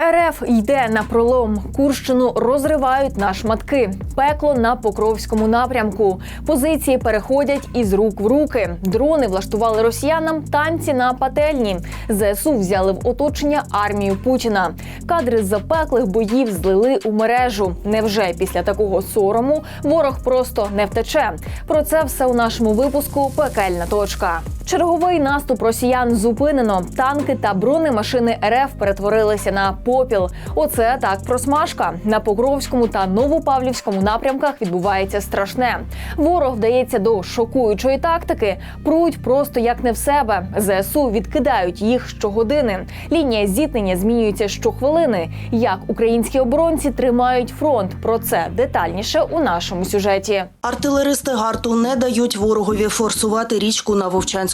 РФ йде на пролом. Курщину розривають на шматки. Пекло на Покровському напрямку. Позиції переходять із рук в руки. Дрони влаштували росіянам танці на пательні. ЗСУ взяли в оточення армію Путіна. Кадри з запеклих боїв злили у мережу. Невже після такого сорому ворог просто не втече? Про це все у нашому випуску Пекельна точка. Черговий наступ росіян зупинено. Танки та бронемашини РФ перетворилися на попіл. Оце так просмажка. На Покровському та Новопавлівському напрямках відбувається страшне. Ворог вдається до шокуючої тактики. Пруть просто як не в себе. ЗСУ відкидають їх щогодини. Лінія зіткнення змінюється щохвилини. Як українські оборонці тримають фронт? Про це детальніше у нашому сюжеті. Артилеристи гарту не дають ворогові форсувати річку на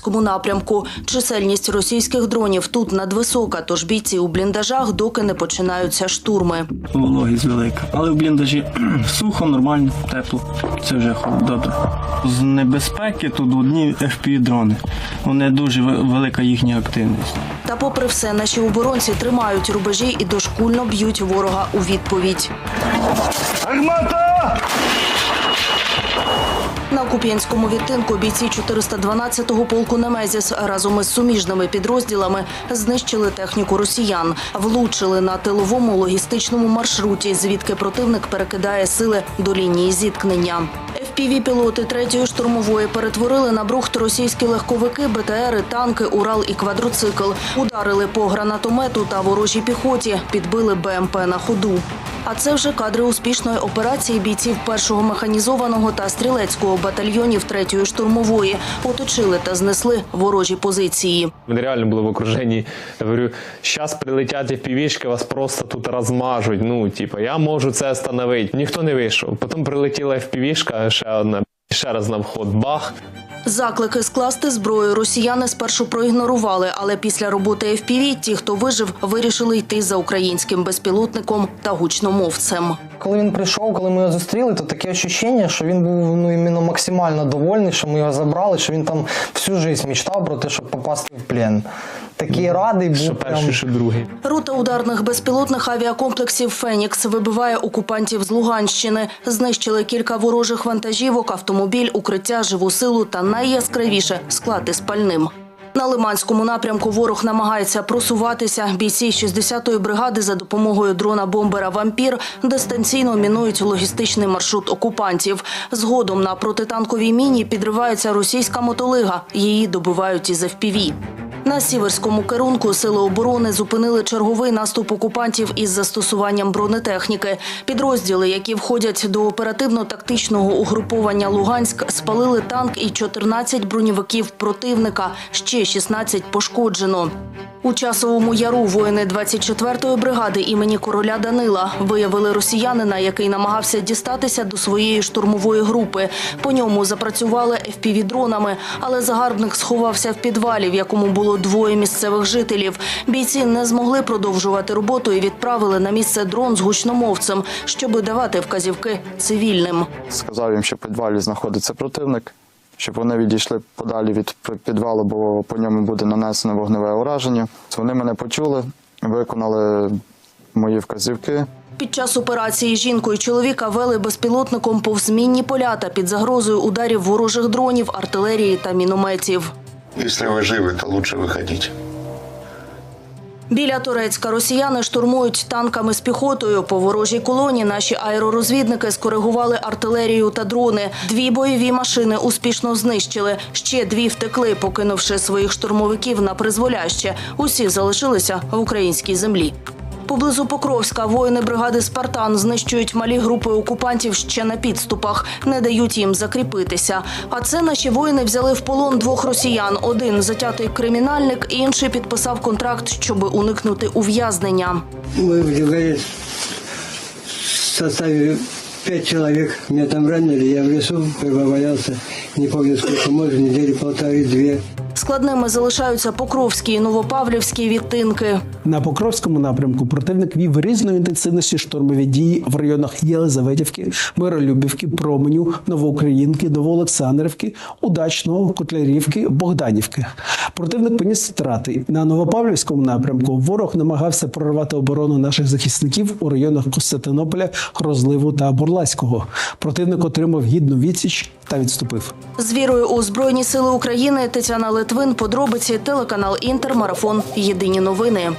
Вовчанському напрямку. Чисельність російських дронів тут надвисока, тож бійці у бліндажах, доки не починаються штурми. Вологість велика. Але в бліндажі сухо, нормально, тепло. Це вже добре. З небезпеки тут одні FPV-дрони. Вони дуже велика їхня активність. Та попри все, наші оборонці тримають рубежі і дошкульно б'ють ворога у відповідь. На Куп'янському відтинку бійці 412-го полку Немезіс разом із суміжними підрозділами знищили техніку росіян, влучили на тиловому логістичному маршруті, звідки противник перекидає сили до лінії зіткнення. FPV-пілоти третьої штурмової перетворили на брухт російські легковики, БТРи, танки, Урал і квадроцикл. Ударили по гранатомету та ворожій піхоті, підбили БМП на ходу. А це вже кадри успішної операції бійців першого механізованого та стрілецького батальйонів третьої штурмової. Оточили та знесли ворожі позиції. Вони реально були в окруженні. Я говорю, зараз прилетять FPV-шки, вас просто тут розмажуть. Ну, типу, я можу це остановити. Ніхто не вийшов. Потім прилетіла в півішка ще одна, ще раз на вход, бах. Заклики скласти зброю росіяни спершу проігнорували, але після роботи FPV ті, хто вижив, вирішили йти за українським безпілотником та гучномовцем. Коли він прийшов, коли ми його зустріли, то таке відчуття, що він був ну іменно максимально довольний, що ми його забрали, що він там всю життя мечтав про те, щоб попасти в плен. Такий радий був. Що прям. перший, що другий. Рота ударних безпілотних авіакомплексів Фенікс вибиває окупантів з Луганщини. Знищили кілька ворожих вантажівок, автомобіль, укриття, живу силу та найяскравіше склад із пальним. На Лиманському напрямку ворог намагається просуватися. Бійці 60-ї бригади за допомогою дрона-бомбера «Вампір» дистанційно мінують логістичний маршрут окупантів. Згодом на протитанковій міні підривається російська мотолига. Її добивають із FPV. На сіверському керунку сили оборони зупинили черговий наступ окупантів із застосуванням бронетехніки. Підрозділи, які входять до оперативно-тактичного угруповання Луганськ, спалили танк і 14 бронєвиків противника. Ще 16 пошкоджено. У часовому яру воїни 24-ї бригади імені короля Данила виявили росіянина, який намагався дістатися до своєї штурмової групи. По ньому запрацювали FPV-дронами, але загарбник сховався в підвалі, в якому було двоє місцевих жителів. Бійці не змогли продовжувати роботу і відправили на місце дрон з гучномовцем, щоби давати вказівки цивільним. Сказав їм, що в підвалі знаходиться противник, щоб вони відійшли подалі від підвалу, бо по ньому буде нанесено вогневе ураження. Вони мене почули, виконали мої вказівки. Під час операції жінку і чоловіка вели безпілотником повз мінні поля та під загрозою ударів ворожих дронів, артилерії та мінометів. Если вы живы, то лучше выходить. Біля Турецька росіяни штурмують танками з піхотою. По ворожій колоні наші аеророзвідники скоригували артилерію та дрони. Дві бойові машини успішно знищили. Ще дві втекли, покинувши своїх штурмовиків на призволяще. Усі залишилися в українській землі. Поблизу Покровська воїни бригади Спартан знищують малі групи окупантів ще на підступах, не дають їм закріпитися. А це наші воїни взяли в полон двох росіян. Один затятий кримінальник, інший підписав контракт, щоб уникнути ув'язнення. Мы в Дюгаре в составе пять человек. Меня там ранили, я в лесу побоялся. Не помню сколько, может, недели полторы-две. Складними залишаються Покровські і Новопавлівські відтинки. На Покровському напрямку противник вів різної інтенсивності штурмові дії в районах Єлизаветівки, Миролюбівки, Променю, Новоукраїнки, Новоолександрівки, Удачного, Котлярівки, Богданівки. Противник поніс втрати на Новопавлівському напрямку. Ворог намагався прорвати оборону наших захисників у районах Костянтинополя, Розливу та Бурласького. Противник отримав гідну відсіч та відступив. З вірою у Збройні Сили України Тетяна Литвин, подробиці, телеканал Інтер, марафон. Єдині новини.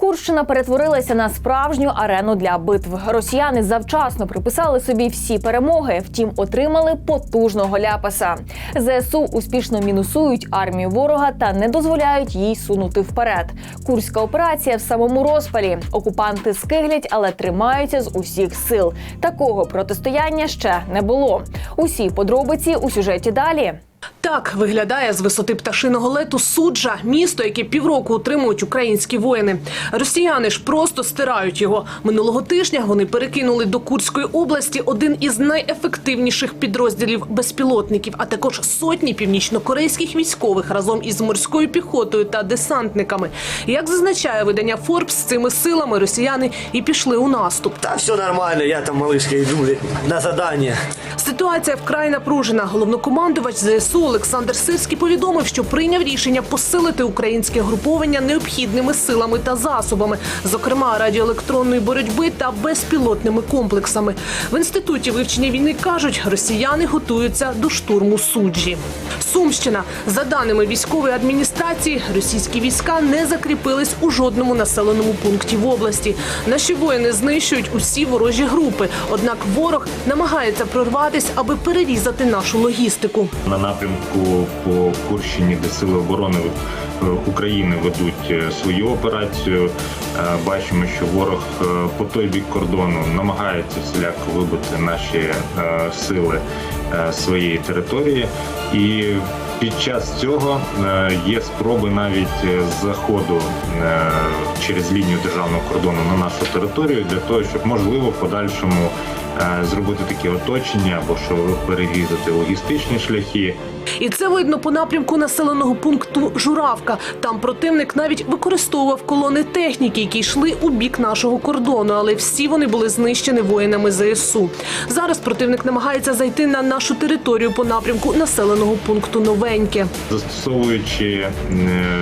Курщина перетворилася на справжню арену для битв. Росіяни завчасно приписали собі всі перемоги, втім отримали потужного ляпаса. ЗСУ успішно мінусують армію ворога та не дозволяють їй сунути вперед. Курська операція в самому розпалі. Окупанти скиглять, але тримаються з усіх сил. Такого протистояння ще не було. Усі подробиці у сюжеті далі. Так виглядає з висоти пташиного лету суджа, місто, яке півроку утримують українські воїни. Росіяни ж просто стирають його. Минулого тижня вони перекинули до Курської області один із найефективніших підрозділів безпілотників, а також сотні північнокорейських військових разом із морською піхотою та десантниками. Як зазначає видання Форбс, з цими силами росіяни і пішли у наступ. Да все нормально, я там, малышка, иду на задание. Ситуація вкрай напружена. Головнокомандувач ЗСУ Олександр Сирський повідомив, що прийняв рішення посилити українське груповання необхідними силами та засобами, зокрема радіоелектронної боротьби та безпілотними комплексами. В інституті вивчення війни кажуть, росіяни готуються до штурму суджі. Сумщина за даними військової адміністрації, російські війська не закріпились у жодному населеному пункті в області. Наші воїни знищують усі ворожі групи. Однак ворог намагається прорватись, аби перерізати нашу логістику. на напрямку по Курщині, де сили оборони е, України ведуть е, свою операцію. Е, Бачимо, що ворог по той бік кордону намагається всіляко вибити наші сили своєї території, і під час цього є спроби навіть заходу через лінію державного кордону на нашу територію для того, щоб можливо в подальшому зробити такі оточення або що перерізати логістичні шляхи. І це видно по напрямку населеного пункту Журавка. Там противник навіть використовував колони техніки, які йшли у бік нашого кордону, але всі вони були знищені воїнами ЗСУ. Зараз противник намагається зайти на нашу територію по напрямку населеного пункту Новеньке. застосовуючи е,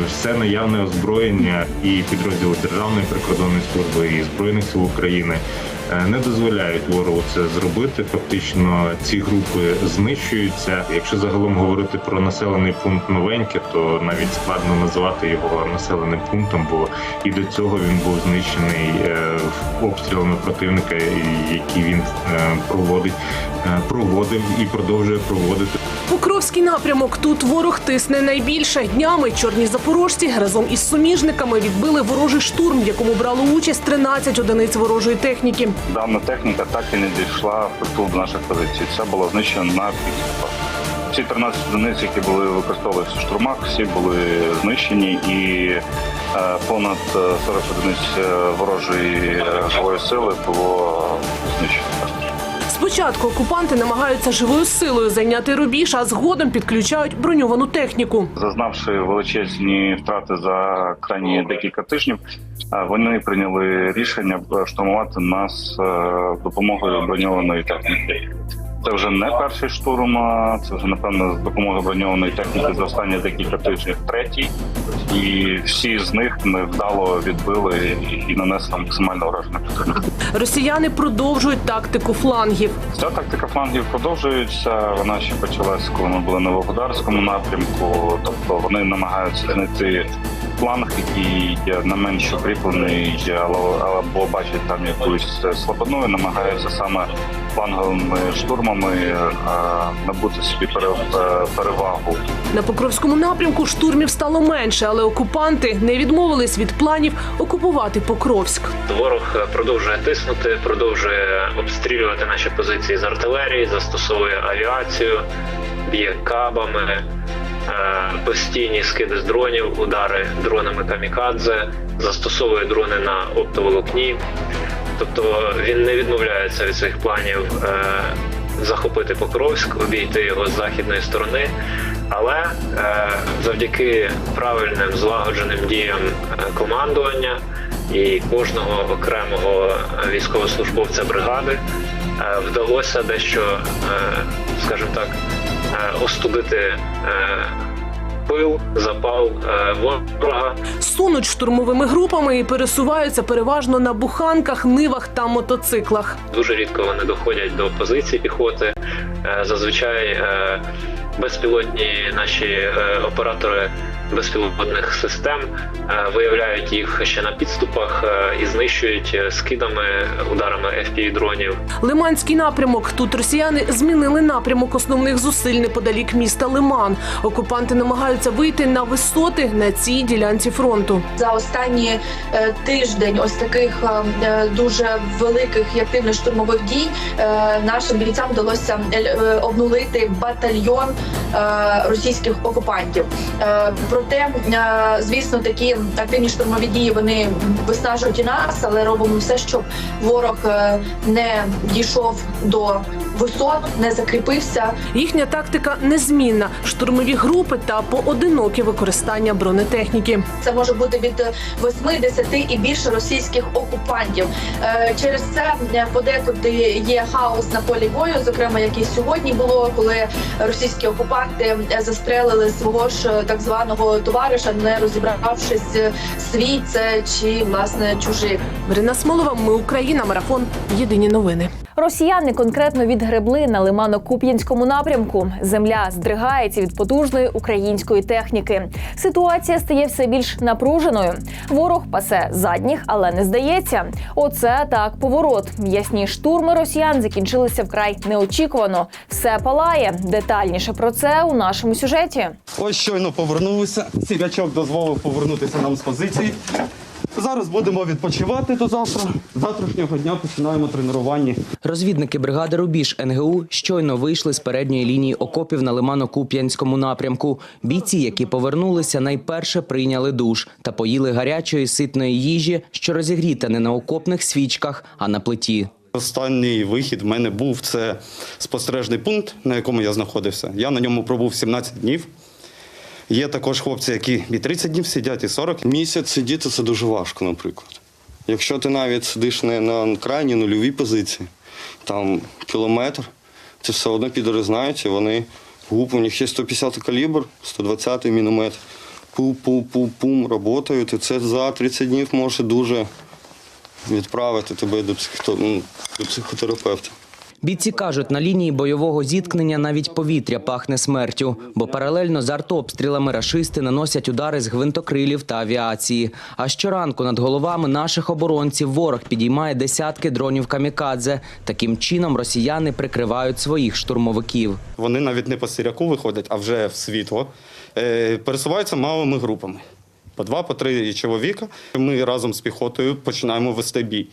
все наявне озброєння і підрозділи Державної прикордонної служби і збройних сил України. Е, Не дозволяють ворогу це зробити. Фактично, ці групи знищуються. Якщо загалом говорити про населений пункт новеньке, то навіть складно назвати його населеним пунктом, бо і до цього він був знищений е, обстрілами противника, які він е, проводить, проводив і продовжує проводити. Покровський напрямок тут ворог тисне найбільше. Днями чорні запорожці разом із суміжниками відбили ворожий штурм, в якому брало участь 13 одиниць ворожої техніки. Дана техніка так і не дійшла притул до наших позицій. Це було знищено на підступах. Всі 13 одиниць, які були використовувалися в штурмах, всі були знищені і е, понад е, 40 одиниць е, ворожої е, живої сили було знищено. Спочатку окупанти намагаються живою силою зайняти рубіж, а згодом підключають броньовану техніку. Зазнавши величезні втрати за крайні декілька тижнів, вони прийняли рішення штурмувати нас е, допомогою броньованої техніки. Це вже не перший штурм, це вже напевно з допомогою броньованої техніки за останні декілька тижнів третій. І всі з них ми вдало відбили і- нанесли максимально враження. Росіяни продовжують тактику флангів. Ця тактика флангів продовжується. Вона ще почалась, коли ми були на Волгодарському напрямку. Тобто вони намагаються знайти фланг, який є не менш укріплений, але- або бачать там якусь слабину, і намагаються саме фланговими штурмами е, набути собі е, перевагу. На Покровському напрямку штурмів стало менше, але окупанти не відмовились від планів окупувати Покровськ. Ворог продовжує тиснути, продовжує обстрілювати наші позиції з артилерії, застосовує авіацію, б'є кабами, е, постійні скиди з дронів, удари дронами камікадзе, застосовує дрони на оптоволокні. Тобто він не відмовляється від своїх планів е, захопити Покровськ, обійти його з західної сторони. Але е, завдяки правильним злагодженим діям е, командування і кожного окремого військовослужбовця бригади вдалося дещо, скажімо так, остудити пил, запал е, ворога. Сунуть штурмовими групами і пересуваються переважно на буханках, нивах та мотоциклах. Дуже рідко вони доходять до позицій піхоти. Е, Зазвичай е, безпілотні наші е, оператори безпілотних систем е, виявляють їх ще на підступах е, і знищують скидами, ударами fpv дронів. Лиманський напрямок. Тут росіяни змінили напрямок основних зусиль неподалік міста Лиман. Окупанти намагаються вийти на висоти на цій ділянці фронту. за останній е, тиждень ось таких дуже великих і активних штурмових дій нашим бійцям вдалося обнулити батальйон російських окупантів. Е, Проте, е, звісно, такі активні штурмові дії вони виснажують і нас, але робимо все, щоб ворог е, не дійшов до висот, не закріпився. Їхня тактика незмінна: штурмові групи та поодинокі використання бронетехніки. Це може бути від 80 і більше російських окупантів. Е, Через це е, подекуди є хаос на полі бою, зокрема, який сьогодні було, коли російські окупанти е, застрелили свого ж е, так званого товариша, не розібравшись е, свій це чи власне чужий. Марина Смолова, ми Україна, марафон. Єдині новини. Росіяни конкретно відгребли на лимано-куп'янському напрямку. Земля здригається від потужної української техніки. Ситуація стає все більш напруженою. Ворог пасе задніх, але не здається. Оце так поворот. М'ясні штурми росіян закінчилися вкрай неочікувано. Все палає. Детальніше про це у нашому сюжеті. Ось щойно повернулися. Сірячок дозволив повернутися нам з позиції. Зараз будемо відпочивати до завтра. Завтрашнього дня починаємо тренування. Розвідники бригади Рубіж НГУ щойно вийшли з передньої лінії окопів на Лимано-Куп'янському напрямку. Бійці, які повернулися, найперше прийняли душ та поїли гарячої ситної їжі, що розігріта не на окопних свічках, а на плиті. Останній вихід в мене був це спостережний пункт, на якому я знаходився. Я на ньому пробув 17 днів. Є також хлопці, які і 30 днів сидять, і 40. Місяць сидіти це дуже важко, наприклад. Якщо ти навіть сидиш не на крайній нульовій позиції, там кілометр, це все одно підори знають, і вони гуп, у них є 150 калібр, 120 міномет. Пу-пу-пу-пум, работають, і це за 30 днів може дуже відправити тебе до, психото... ну, до психотерапевта. Бійці кажуть, на лінії бойового зіткнення навіть повітря пахне смертю, бо паралельно з артобстрілами рашисти наносять удари з гвинтокрилів та авіації. А щоранку над головами наших оборонців ворог підіймає десятки дронів камікадзе. Таким чином росіяни прикривають своїх штурмовиків. Вони навіть не по сіряку виходять, а вже в світло. Е, пересуваються малими групами. По два, по три чоловіка. Ми разом з піхотою починаємо вести бій.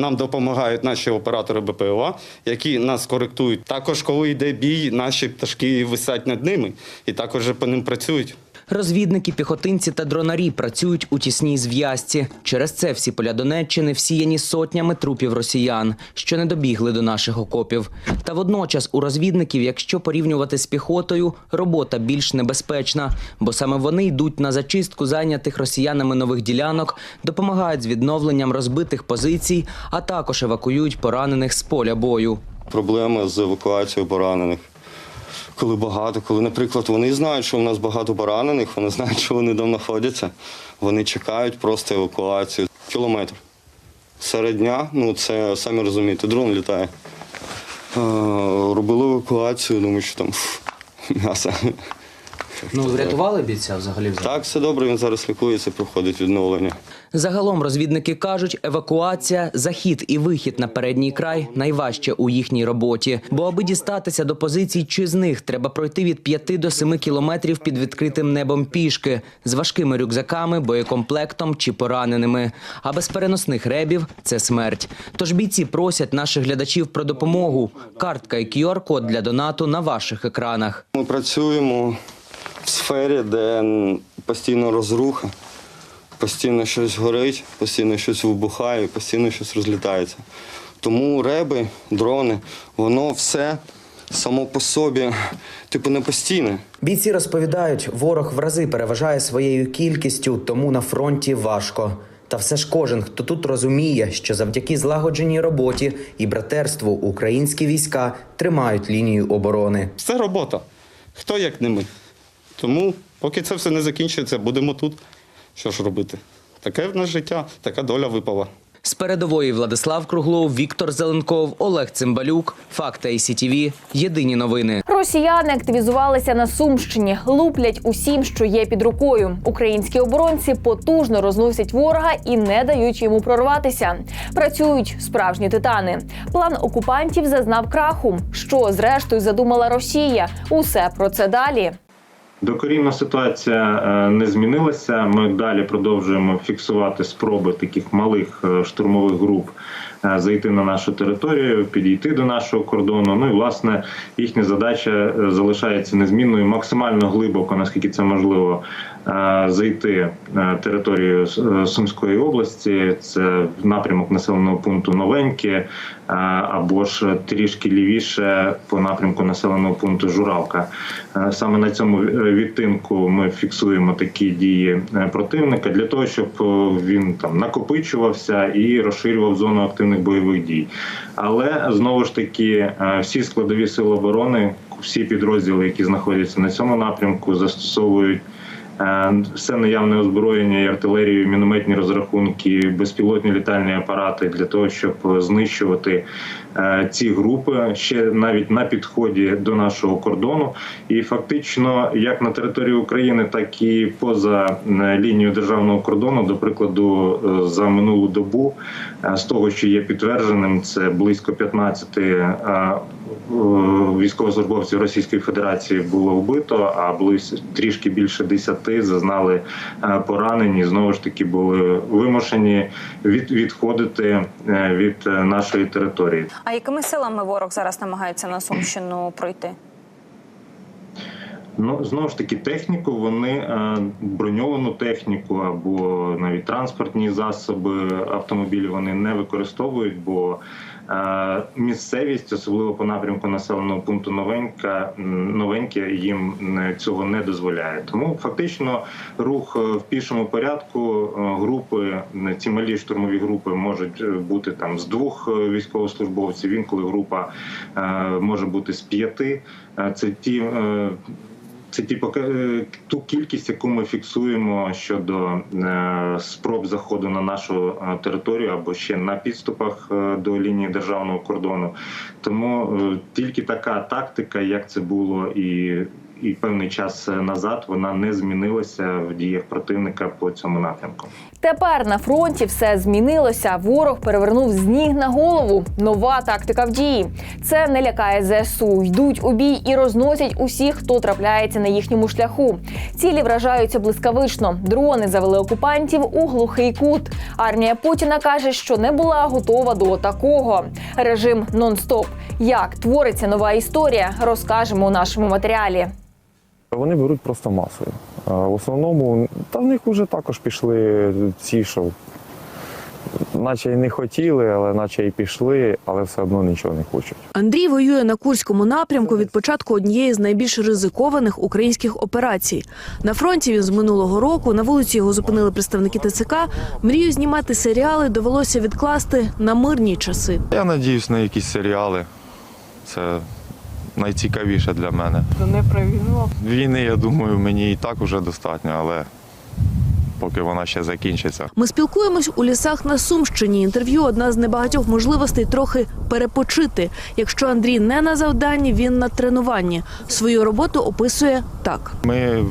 Нам допомагають наші оператори БПЛА, які нас коректують. Також, коли йде бій, наші пташки висять над ними і також по ним працюють. Розвідники, піхотинці та дронарі працюють у тісній зв'язці. Через це всі поля Донеччини всіяні сотнями трупів росіян, що не добігли до наших окопів. Та водночас у розвідників, якщо порівнювати з піхотою, робота більш небезпечна, бо саме вони йдуть на зачистку зайнятих росіянами нових ділянок, допомагають з відновленням розбитих позицій, а також евакуюють поранених з поля бою. Проблема з евакуацією поранених. Коли багато, коли, наприклад, вони знають, що у нас багато поранених, вони знають, що вони там знаходяться, вони чекають просто евакуацію. Кілометр. Серед дня, ну це самі розумієте, дрон літає. Робили евакуацію, думаю, що там м'ясо. Ну врятували бійця взагалі? Так, все добре, він зараз лікується, проходить відновлення. Загалом розвідники кажуть, евакуація, захід і вихід на передній край найважче у їхній роботі. Бо аби дістатися до позицій чи з них, треба пройти від 5 до 7 кілометрів під відкритим небом пішки з важкими рюкзаками, боєкомплектом чи пораненими. А без переносних ребів це смерть. Тож бійці просять наших глядачів про допомогу. Картка і QR-код для донату на ваших екранах. Ми працюємо в сфері, де постійно розруха, постійно щось горить, постійно щось вибухає, постійно щось розлітається. Тому реби, дрони, воно все само по собі, типу, не постійне. Бійці розповідають, ворог в рази переважає своєю кількістю, тому на фронті важко. Та все ж кожен, хто тут розуміє, що завдяки злагодженій роботі і братерству українські війська тримають лінію оборони. Це робота. Хто як не ми. Тому, поки це все не закінчується, будемо тут. Що ж робити? Таке в нас життя, така доля випала. З передової Владислав Круглов, Віктор Зеленков, Олег Цимбалюк, Факти ICTV. Єдині новини. Росіяни активізувалися на Сумщині, луплять усім, що є під рукою. Українські оборонці потужно розносять ворога і не дають йому прорватися. Працюють справжні титани. План окупантів зазнав краху. Що зрештою задумала Росія? Усе про це далі. Докорінна ситуація е, не змінилася. Ми далі продовжуємо фіксувати спроби таких малих е, штурмових груп е, зайти на нашу територію, підійти до нашого кордону. Ну і власне їхня задача залишається незмінною, максимально глибоко, наскільки це можливо, зайти на територію е, Сумської області. Це напрямок населеного пункту Новеньке е, або ж трішки лівіше по напрямку населеного пункту Журавка. Е, Саме на цьому е, відтинку ми фіксуємо такі дії е, противника для того, щоб е, він там накопичувався і розширював зону активних бойових дій. Але знову ж таки, е, всі складові сили оборони, всі підрозділи, які знаходяться на цьому напрямку, застосовують. Е, Все наявне озброєння, і артилерію, мінометні розрахунки, безпілотні літальні апарати для того, щоб знищувати е, ці групи ще навіть на підході до нашого кордону. І фактично, як на території України, так і поза е, лінією державного кордону, до прикладу, е, за минулу добу, е, з того, що є підтвердженим, це близько 15 е, е, військовослужбовців Російської Федерації було вбито, а близько трішки більше 10 зазнали е, поранені. Знову ж таки були вимушені від, відходити е, від е, нашої території. А якими силами ворог зараз намагається на Сумщину пройти? Ну знову ж таки, техніку вони е, броньовану техніку або навіть транспортні засоби автомобілі вони не використовують, бо е, місцевість, особливо по напрямку населеного пункту Новенька, новеньке їм цього не дозволяє. Тому фактично рух е, в пішому порядку е, групи, ці малі штурмові групи можуть е, бути там з двох е, військовослужбовців. Інколи група е, може бути з п'яти. Е, Це ті. Це ті пока- е, ту кількість, яку ми фіксуємо щодо е, спроб заходу на нашу е, територію або ще на підступах до лінії державного кордону. Тому тільки така тактика, як це було і, і певний час назад, вона не змінилася в діях противника по цьому напрямку. Тепер на фронті все змінилося. Ворог перевернув з ніг на голову. Нова тактика в дії. Це не лякає ЗСУ. Йдуть у бій і розносять усіх, хто трапляється на їхньому шляху. Цілі вражаються блискавично. Дрони завели окупантів у глухий кут. Армія Путіна каже, що не була готова до такого. Режим нон-стоп. Як твориться нова історія, розкажемо у нашому матеріалі. Вони беруть просто масою. В основному, та в них вже також пішли ці, що наче й не хотіли, але наче й пішли, але все одно нічого не хочуть. Андрій воює на Курському напрямку від початку однієї з найбільш ризикованих українських операцій. На фронті він з минулого року на вулиці його зупинили представники ТЦК. Мрію знімати серіали довелося відкласти на мирні часи. Я надіюсь на якісь серіали. Це найцікавіше для мене. Не про війну. Війни, я думаю, мені і так вже достатньо, але поки вона ще закінчиться. Ми спілкуємось у лісах на Сумщині. Інтерв'ю одна з небагатьох можливостей трохи перепочити. Якщо Андрій не на завданні, він на тренуванні. Свою роботу описує так. Ми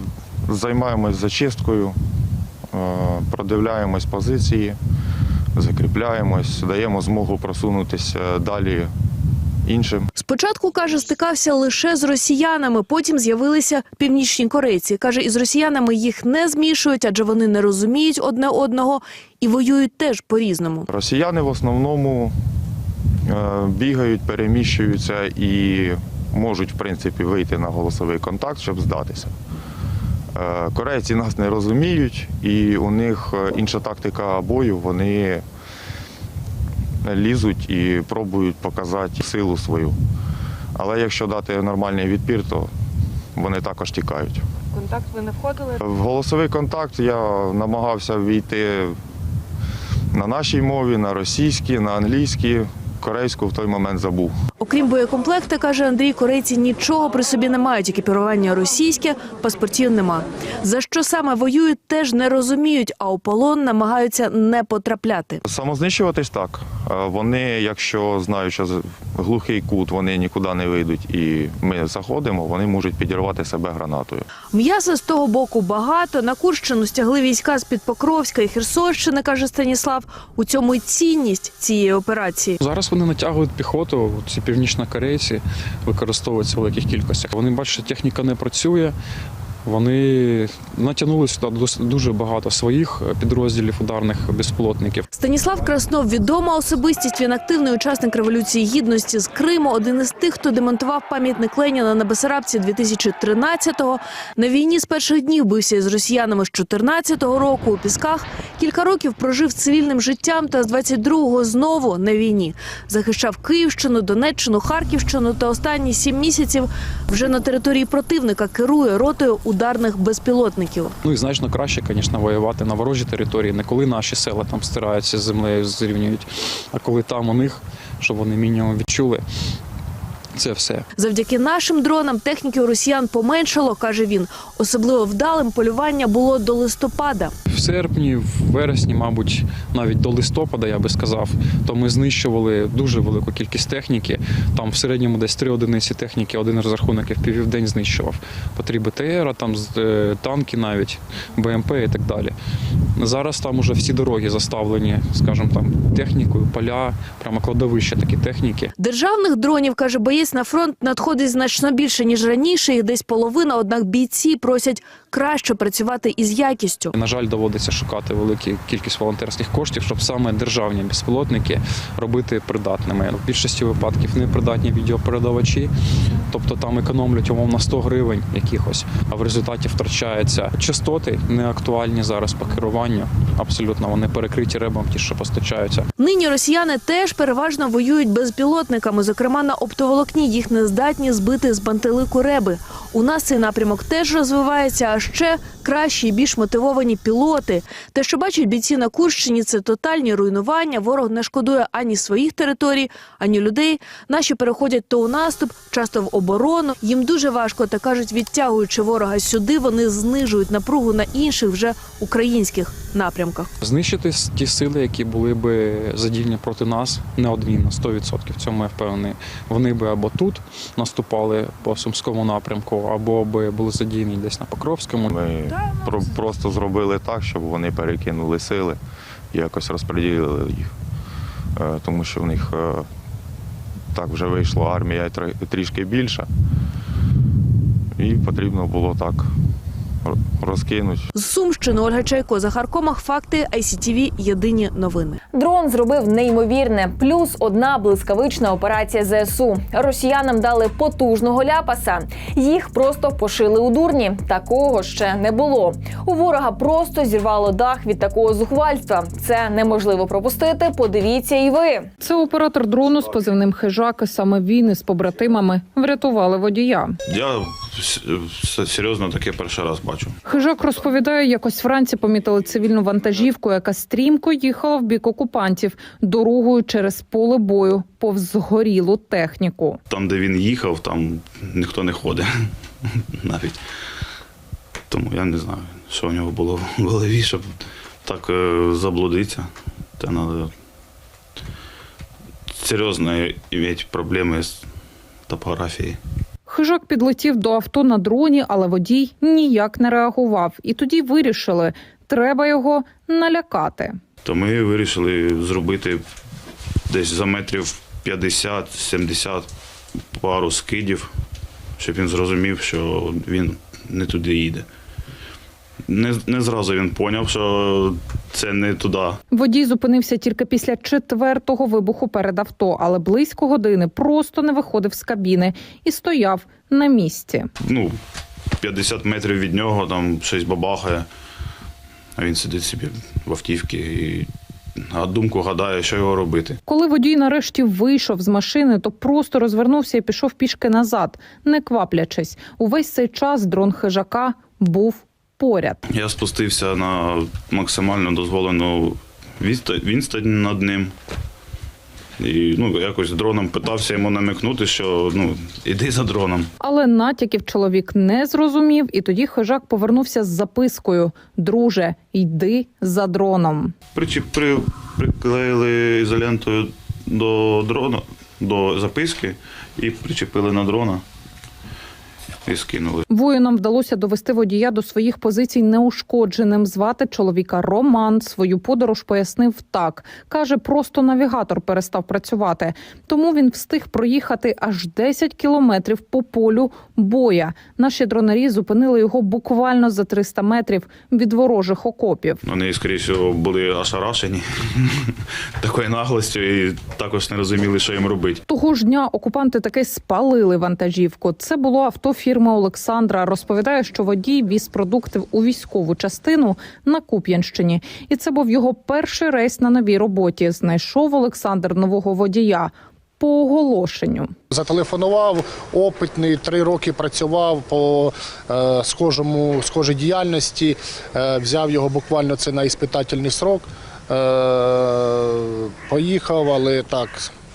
займаємось зачисткою, е, продивляємось позиції, закріпляємось, даємо змогу просунутися далі іншим. Спочатку каже, стикався лише з росіянами. Потім з'явилися північні корейці. каже, із росіянами їх не змішують, адже вони не розуміють одне одного і воюють теж по-різному. Росіяни в основному е, бігають, переміщуються і можуть, в принципі, вийти на голосовий контакт, щоб здатися. Е, Корейці нас не розуміють, і у них е, інша тактика бою. Вони лізуть і пробують показати силу свою. Але якщо дати нормальний відпір, то вони також тікають. Контакт ви не входили? В голосовий контакт я намагався війти на нашій мові, на російській, на англійській, корейську в той момент забув. Окрім боєкомплекта, каже Андрій, корейці нічого при собі не мають. Екіпірування російське, паспортів нема. За що саме воюють, теж не розуміють, а у полон намагаються не потрапляти. Самознищуватись так. Вони, якщо знають, що з- глухий кут, вони нікуди не вийдуть, і ми заходимо, вони можуть підірвати себе гранатою. М'яса з того боку багато. На Курщину стягли війська з під Покровська і Херсонщини, каже Станіслав. У цьому й цінність цієї операції. Зараз вони натягують піхоту. Ці північнокорейці використовуються в великих кількостях. Вони бачать, що техніка не працює. Вони натягнули сюди дуже багато своїх підрозділів ударних безпілотників. Станіслав Краснов відома особистість. Він активний учасник революції гідності з Криму. Один із тих, хто демонтував пам'ятник Леніна на Бесарабці 2013-го. На війні з перших днів бився із росіянами з 14-го року у пісках. Кілька років прожив цивільним життям та з 22-го знову на війні. Захищав Київщину, Донеччину, Харківщину та останні сім місяців вже на території противника керує ротою ударних безпілотників. Ну і значно краще, звісно, воювати на ворожій території, не коли наші села там стираються з землею, зрівнюють, а коли там у них, щоб вони мінімум відчули. Це все. Завдяки нашим дронам техніки у росіян поменшало, каже він. Особливо вдалим полювання було до листопада. В серпні, в вересні, мабуть, навіть до листопада, я би сказав, то ми знищували дуже велику кількість техніки. Там в середньому десь три одиниці техніки, один розрахунок FPV в день знищував. Потріб БТР, там е, танки навіть, БМП і так далі. Зараз там уже всі дороги заставлені, скажімо, там технікою, поля, прямо кладовище такі техніки. Державних дронів, каже боєць, на фронт надходить значно більше, ніж раніше, їх десь половина, однак бійці просять краще працювати із якістю. На жаль, доводиться шукати велику кількість волонтерських коштів, щоб саме державні безпілотники робити придатними. В більшості випадків непридатні відеопередавачі, тобто там економлять умовно 100 гривень якихось, а в результаті втрачаються частоти, не актуальні зараз по керуванню. Абсолютно вони перекриті ребом, ті, що постачаються. Нині росіяни теж переважно воюють безпілотниками. Зокрема, на оптоволокні їх не здатні збити з бантелику реби. У нас цей напрямок теж розвивається, а ще кращі і більш мотивовані пілоти. Те, що бачать бійці на Курщині, це тотальні руйнування. Ворог не шкодує ані своїх територій, ані людей. Наші переходять то у наступ, часто в оборону. Їм дуже важко та кажуть, відтягуючи ворога сюди, вони знижують напругу на інших вже українських напрямках. Знищити ті сили, які були би задіяні проти нас, неодмінно, 100%. В цьому я впевнений. Вони би або тут наступали по сумському напрямку, або би були задіяні десь на Покровському. Ми про- просто зробили так, щоб вони перекинули сили якось розподілили їх. Е, Тому що в них е, так вже вийшло армія трішки більша. І потрібно було так р- розкинути. З Сумщини Ольга Чайко, Захар Комах, факти ICTV, Єдині новини. Дрон зробив неймовірне. Плюс одна блискавична операція ЗСУ. Росіянам дали потужного ляпаса. Їх просто пошили у дурні. Такого ще не було. У ворога просто зірвало дах від такого зухвальства. Це неможливо пропустити. Подивіться і ви. Це оператор дрону з позивним хижак. Саме він із побратимами врятували водія. Я серйозно таке перший раз бачу. Хижак розповідає, якось вранці помітили цивільну вантажівку, яка стрімко їхала в бік окупантів дорогою через поле бою повз згорілу техніку. Там, де він їхав, там ніхто не ходить навіть. Тому я не знаю, що в нього було в голові, щоб так е, заблудитися. Та треба серйозно мати проблеми з топографією. Хижак підлетів до авто на дроні, але водій ніяк не реагував. І тоді вирішили, треба його налякати. То ми вирішили зробити десь за метрів 50-70 пару скидів, щоб він зрозумів, що він не туди їде. Не, не зразу він зрозумів, що це не туди. Водій зупинився тільки після четвертого вибуху перед авто, але близько години просто не виходив з кабіни і стояв на місці. Ну, 50 метрів від нього там щось бабахає, а він сидить собі в автівці і а думку гадає, що його робити. Коли водій нарешті вийшов з машини, то просто розвернувся і пішов пішки назад, не кваплячись. Увесь цей час дрон хижака був поряд. Я спустився на максимально дозволену відстань над ним. І ну, якось дроном питався йому намікнути, що ну, іди за дроном. Але натяків чоловік не зрозумів, і тоді хижак повернувся з запискою: Друже, йди за дроном. Причіп, при, приклеїли ізолентою до дрона, до записки і причепили на дрона і скинули. Воїнам вдалося довести водія до своїх позицій неушкодженим. Звати чоловіка Роман. Свою подорож пояснив так. каже, просто навігатор перестав працювати. Тому він встиг проїхати аж 10 кілометрів по полю боя. Наші дронарі зупинили його буквально за 300 метрів від ворожих окопів. Вони, скоріше були ошарашені такою наглостю і також не розуміли, що їм робити. Того ж дня окупанти таки спалили вантажівку. Це було авто фірми Олександра. Розповідає, що водій віз продукти у військову частину на Куп'янщині, і це був його перший рейс на новій роботі. Знайшов Олександр нового водія по оголошенню. Зателефонував, опитний, три роки працював по е, схожому, схожій діяльності, е, взяв його буквально це на іспитательний срок. Е, поїхав, але так,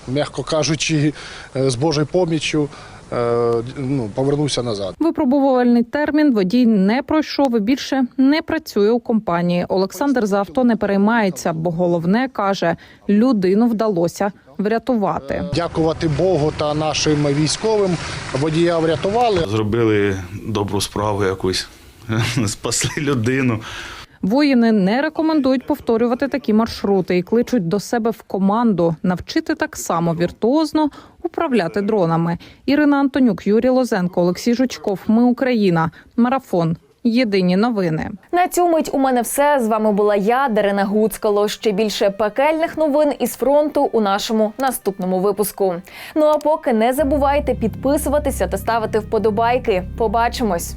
м'яко кажучи, е, з Божою поміччю е, ну, повернувся назад. Випробувальний термін водій не пройшов і більше не працює у компанії. Олександр за авто не переймається, бо головне каже, людину вдалося врятувати. Дякувати Богу та нашим військовим водія врятували. Зробили добру справу якусь, спасли людину. Воїни не рекомендують повторювати такі маршрути і кличуть до себе в команду навчити так само віртуозно управляти дронами. Ірина Антонюк, Юрій Лозенко, Олексій Жучков. Ми Україна. Марафон. Єдині новини. На цю мить у мене все. З вами була я, Дарина Гуцкало. Ще більше пекельних новин із фронту у нашому наступному випуску. Ну а поки не забувайте підписуватися та ставити вподобайки. Побачимось.